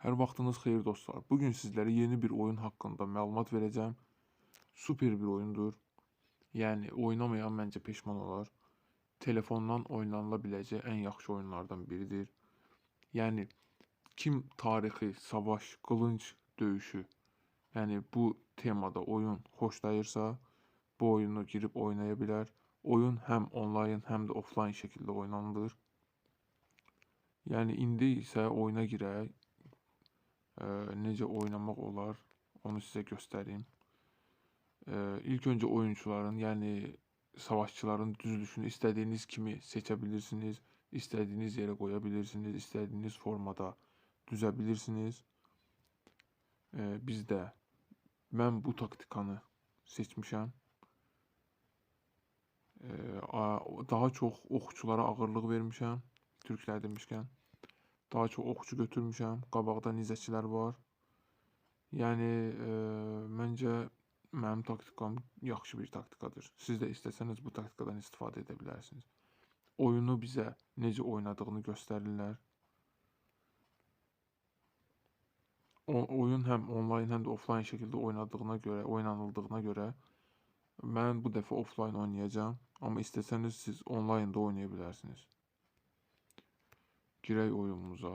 Hər vaxtınız xeyir dostlar. Bugün sizlərə yeni bir oyun haqqında məlumat verəcəm. Super bir oyundur. Yəni oynamayan məncə peşman olar. Telefondan oynanıla biləcək ən yaxşı oyunlardan biridir. Yəni kim tarixi, savaş, qılınc döyüşü, yəni bu temada oyun xoşlayırsa, bu oyunu girib oynaya bilər. Oyun həm onlayn, həm də offlayn şəkildə oynanılır. Yəni indi isə oyuna girək. Necə oynamaq olar, onu sizə göstərim. İlk öncə oyunçuların, yəni savaşçıların düzülüşünü istədiyiniz kimi seçə bilirsiniz. İstədiyiniz yerə qoya bilirsiniz. İstədiyiniz formada düzə bilirsiniz. Eee, biz də mən bu taktikanı seçmişəm. Daha çox oxçulara ağırlıq vermişəm. Türklər demişkən. Daha çox oxçu götürmüşəm. Qabaqda nizəçilər var. Yəni eee, məncə mənim taktikam yaxşı bir taktikadır. Siz də istəsəniz bu taktikadan istifadə edə bilərsiniz. Oyunu bizə necə oynadığını göstərirlər. O oyun həm onlayn, həm də offlayn şəkildə oynadığına görə, oynanıldığına görə mən bu dəfə offlayn oynayacağam. Amma istəsəniz siz onlayn da oynaya bilərsiniz. Girək oyunumuza.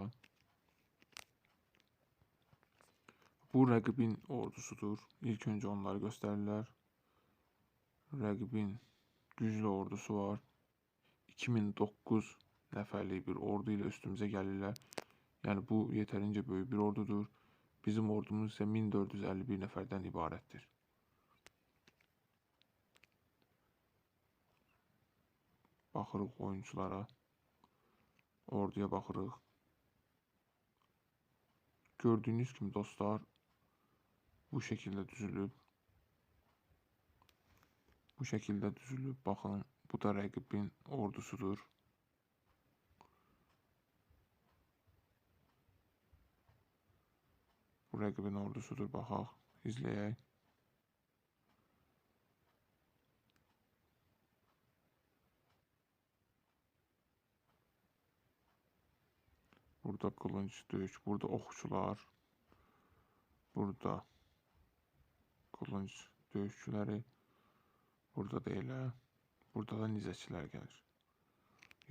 Bu rəqibin ordusudur. İlk öncə onları göstərirlər. Rəqibin güclü ordusu var. 2009 nəfərlik bir ordu ilə üstümüzə gəlirlər. Yəni bu yetərincə böyük bir ordudur. Bizim ordumuz isə 1451 nəfərdən ibarətdir. Baxırıq oyunçulara. Orduya baxırıq. Gördüyünüz kimi dostlar bu şəkildə düzülüb. Bu şəkildə düzülüb. Baxın, bu da rəqibin ordusudur. Bu rəqibin ordusudur. Baxaq, izləyək. Burada qılınc döyüş, burada oxçular, burada qılınc döyüşçüləri, burada da elə, burada da nizəçilər gəlir.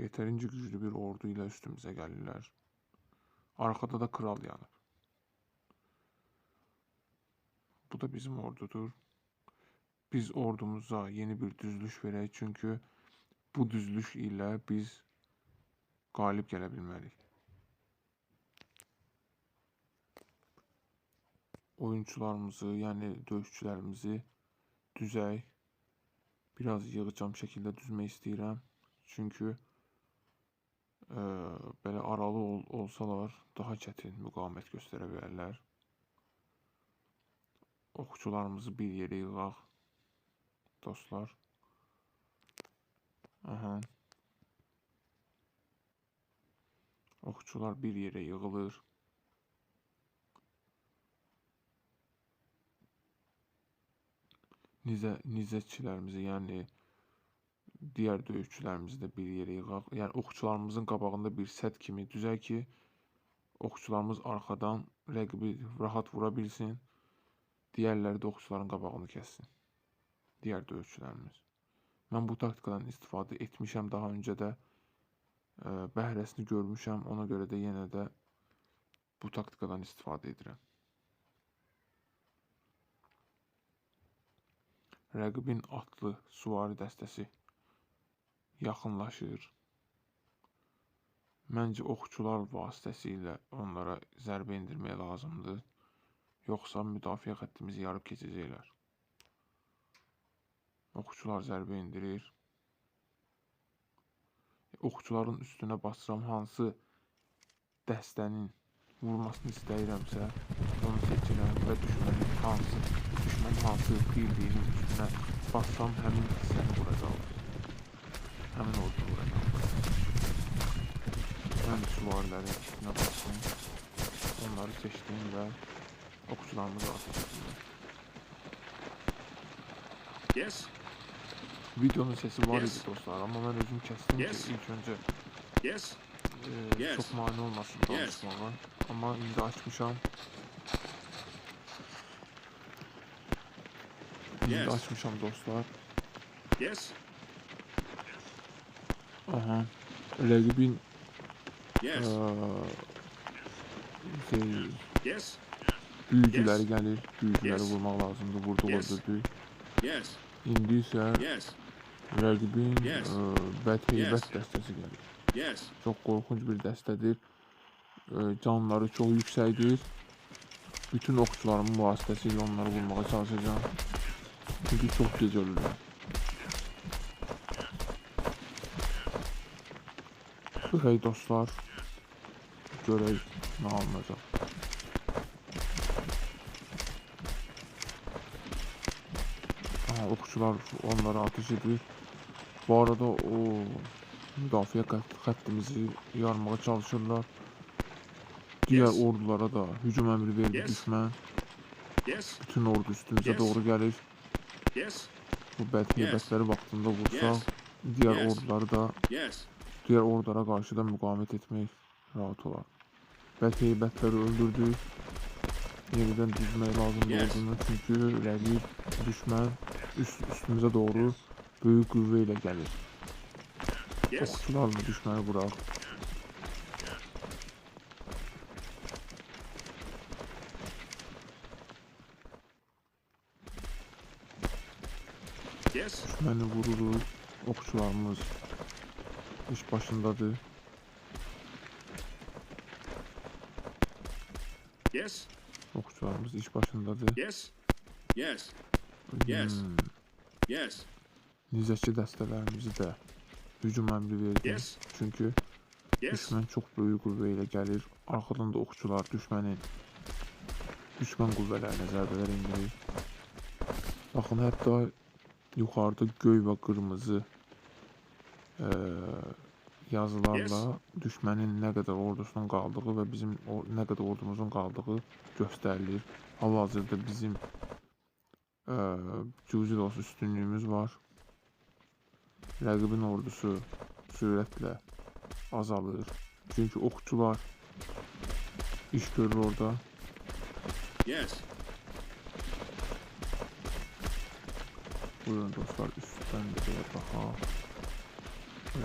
Yetərincə güclü bir ordu ilə üstümüzə gəlirlər. Arxada da kral yanıb. Bu da bizim ordudur. Biz ordumuza yeni bir düzülüş verək, çünki bu düzülüş ilə biz qalib gələ bilmərik. Oyunçularımızı, yəni döyüşçülərimizi düzək. Biraz yığcam şəkildə düzmək istəyirəm. Çünki eee, belə aralı ol, olsalar daha çətin müqavimət göstərə bilərlər. Oxçularımızı bir yerə yığaq. Dostlar. Aha. Oxçular bir yerə yığılır. Nizə nizəçilərimizi, yəni digər döyüşçülərimizi də bir yerə yığaq. Yəni oxçularımızın qabağında bir sədd kimi düzək ki, oxçularımız arxadan rəqibi rahat vura bilsin. Digərləri də oxçuların qabağını kəssin. Digər döyüşçülərimiz. Mən bu taktikadan istifadə etmişəm daha öncə də. Eee, bəhrəsini görmüşəm. Ona görə də yenə də bu taktikadan istifadə edirəm. Rəqibin atlı süvari dəstəsi yaxınlaşır. Məncə oxçular vasitəsilə onlara zərbə endirmək lazımdır. Yoxsa müdafiə xəttimizi yarıb keçəcəklər. Oxçular zərbə endirir. Oxçuların üstünə basıram hansı dəstənin vurmasını istəyirəmsə, onu seçirəm və düşmənin hansı düşmən hansı bildiyinin üstünə bassam həmin hissəni vuracaqlar. Həmin ordunu vuracaqlar. Mən süvarilərin üstünə bastım. Onları seçdim və oxçularımızı atış etdim. Yes, Videonun səsi var Yes. idi dostlar, amma mən özüm kəsdim Yes. ki ilk öncə yes, e, Yes. çox mane olmasın Yes. Ama indi açmışam. Yes. açmışam dostlar. Yes. Aha. Rəqibin Yes. eee şey, Yes. büyücüləri gəlir. Büyücüləri Yes. vurmaq lazımdır. Vurduq Yes. öldürdük. Yes. İndi isə Yes. rəqibin Yes. eee bədheybət Yes. dəstəsi gəlir. Yes. Çox qorxunc bir dəstədir. Eee, canları çox yüksəkdir. Bütün okçularımın vasitəsilə onları vurmağa çalışacağam. Çox gec ölürlər. Görək dostlar. Görək nə alınacaq. Aha, okçular onlara ateş edir. Bu arada o müdafiə xətt- xəttimizi yarmağa çalışırlar. Diğer Yes. ordulara da hücum emri verdi Yes. düşman. Yes. Bütün ordu üstümüze Yes. doğru gelir. Yes. Bu bədheybətləri vaxtında vursaq, Yes. diğer Yes. orduları da Yes. diğer ordulara karşı da müqavimət etmək rahat olar. Bədheybətləri öldürdük. Yeniden düzmək lazımdır Yes. ordunu çünkü rəqib düşman üst, üstümüze doğru böyük qüvvə ilə gəlir. Yes. Okçularla düşməni vuraq. Düşməni vururuz. Okçularımız iş başındadır. Yes. Okçularımız iş başındadır. Yes. Yes. Yes. Hmm, Yes. Nizəçi dəstələrimizi də hücum əmri verdi. Yes. Çünki Yes. düşmən çox böyük qüvvə ilə gəlir. Arxadan da okçular düşmənin düşmən qüvvələrinə zərbələr endirir. Baxın, hətta yuxarıda göy və qırmızı eee, yazılarla düşmənin nə qədər ordusunun qaldığı və bizim o, nə qədər ordumuzun qaldığı göstərilir. Hal-hazırda bizim eee cüzi olsun üstünlüyümüz var. Rəqibin ordusu sürətlə azalır. Çünki okçular iş görür orada. Yes. Buyurun dostlar üstten de baxa.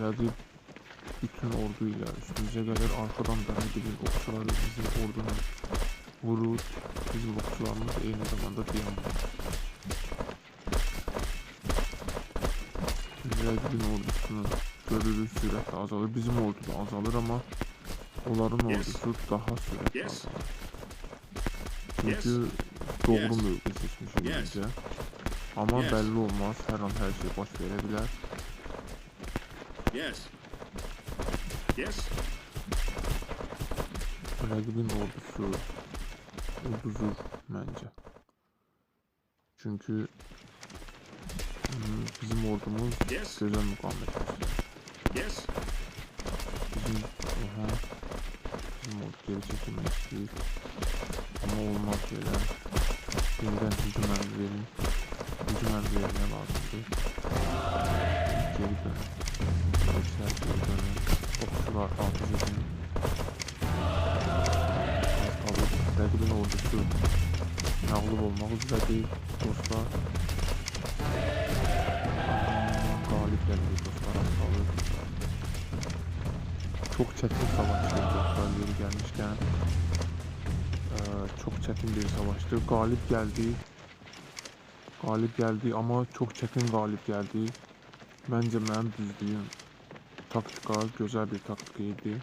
Rəqib bütün ordu ilə üstümüzə gəlir. Arxadan da rəqibin okçuları bizim ordunu vurur. Bizim okçularımız eyni zamanda dayanır. Rəqibin ordusunu görürük sürətlə azalır. Bizim ordu da azalır amma onların ordusu daha sürətlə Yes. azalır. Yes. Çünki doğru mövqe seçmişik Yes. Yes. belli olmaz. Hər an hər şey baş verə bilər. Yes. Yes. Rəqibin ordusu uduzur məncə. Çünki mm, bizim ordumuz Yes. müqavimət göstərir. Yes. Bizim oha, bizim ordu geri çəkilmək istəyir. Amma olmaz belə. Yenidən hücum verin. Hücum əmri vermək lazımdır. Geri dönün. Polislər geri dönün. Okçular ateş edin. Alır. Rəqibin ordusu məğlub olmaq üzrədir dostlar. Qalib gəlir dostlar az qalır. Çok çetin savaştı dostlar yeri gelmişken. Ee, çok çetin bir savaştı. Galip geldi. Galip geldi ama çok çetin galip geldi. Bence benim düzdüğüm taktika güzel bir taktikaydı.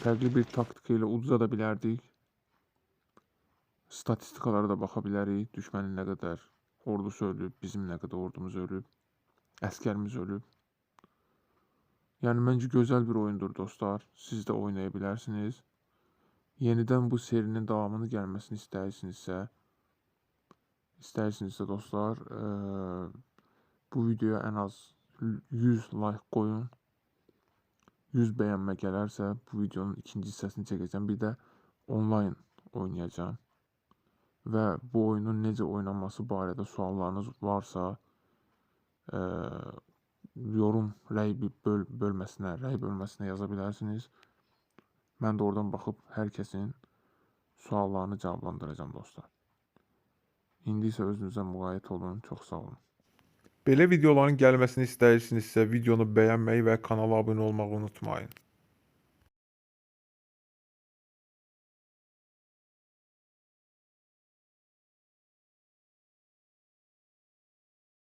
Fərqli bir taktika ilə uduza da bilərdik. Statistikalara da baxa bilərik. Düşmənin nə qədər ordusu ölüb, bizim nə qədər ordumuz ölüb, əskərimiz ölüb. Yəni məncə gözəl bir oyundur dostlar. Siz də oynaya bilərsiniz. Yenidən bu serinin davamını gəlməsini istəyirsinizsə, istəyirsinizsə dostlar, bu videoya ən az 100 like qoyun. 100 bəyənmə gələrsə bu videonun ikinci hissəsini çəkəcəm. Bir də onlayn oynayacağam. Və bu oyunun necə oynanması barədə suallarınız varsa, eee yorum rəy böl bölməsinə, rəy bölməsinə yaza bilərsiniz. Mən də oradan baxıb hər kəsin suallarını cavablandıracağım dostlar. İndi isə özünüzə müğayət olun. Çox sağ olun. Belə videoların gəlməsini istəyirsinizsə videonu bəyənməyi və kanala abunə olmağı unutmayın.